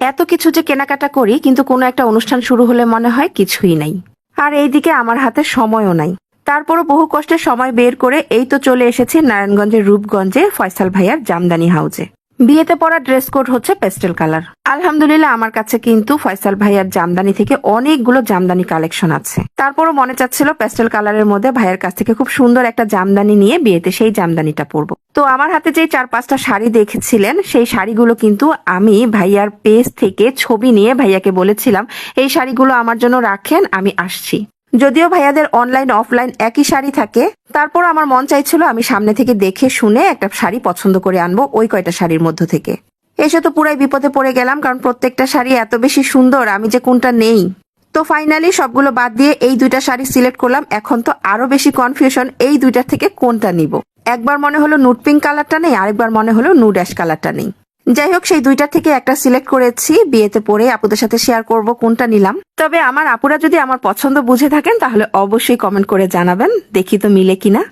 এত কিছু যে কেনাকাটা করি, কিন্তু কোনো একটা অনুষ্ঠান শুরু হলে মনে হয় কিছুই নাই। আর এইদিকে আমার হাতে সময়ও নাই। তারপরও বহু কষ্টে সময় বের করে এই তো চলে এসেছি নারায়ণগঞ্জের রূপগঞ্জে ফয়সাল ভাইয়ার জামদানি হাউজে। বিয়েতে পরা ড্রেস কোড হচ্ছে পেস্টেল কালার। আলহামদুলিল্লাহ আমার কাছে কিন্তু ফয়সাল ভাইয়ার জামদানি থেকে অনেকগুলো জামদানি কালেকশন আছে। তারপরও মনে চাচ্ছিল পেস্টেল কালারের মধ্যে ভাইয়ের কাছ থেকে খুব সুন্দর একটা জামদানি নিয়ে বিয়েতে সেই জামদানিটা পরবো। তো আমার হাতে যে চার পাঁচটা শাড়ি দেখেছিলেন, সেই শাড়িগুলো কিন্তু আমি ভাইয়ার পেজ থেকে ছবি নিয়ে ভাইয়াকে বলেছিলাম, এই শাড়িগুলো আমার জন্য রাখেন, আমি আসছি। যদিও ভাইয়াদের অনলাইন অফলাইন একই শাড়ি থাকে, তারপর আমার মন চাইছিল আমি সামনে থেকে দেখে শুনে একটা শাড়ি পছন্দ করে আনব ওই কয়টা শাড়ির মধ্য থেকে। এসে তো পুরাই বিপদে পড়ে গেলাম, কারণ প্রত্যেকটা শাড়ি এত বেশি সুন্দর, আমি যে কোনটা নেই। তো ফাইনালি সবগুলো বাদ দিয়ে এই দুইটা শাড়ি সিলেক্ট করলাম, এখন তো আরও বেশি কনফিউশন এই দুইটার থেকে কোনটা নিব। একবার মনে হলো নুট পিঙ্ক কালারটা নেই, আরেকবার মনে হলো নুড অ্যাশ কালারটা নেই। যাই হোক সেই দুইটা থেকে একটা সিলেক্ট করেছি, বিয়েতে পরে আপুদের সাথে শেয়ার করব কোনটা নিলাম। তবে আমার আপুরা যদি আমার পছন্দ বুঝে থাকেন, তাহলে অবশ্যই কমেন্ট করে জানাবেন, দেখি তো মিলে কিনা।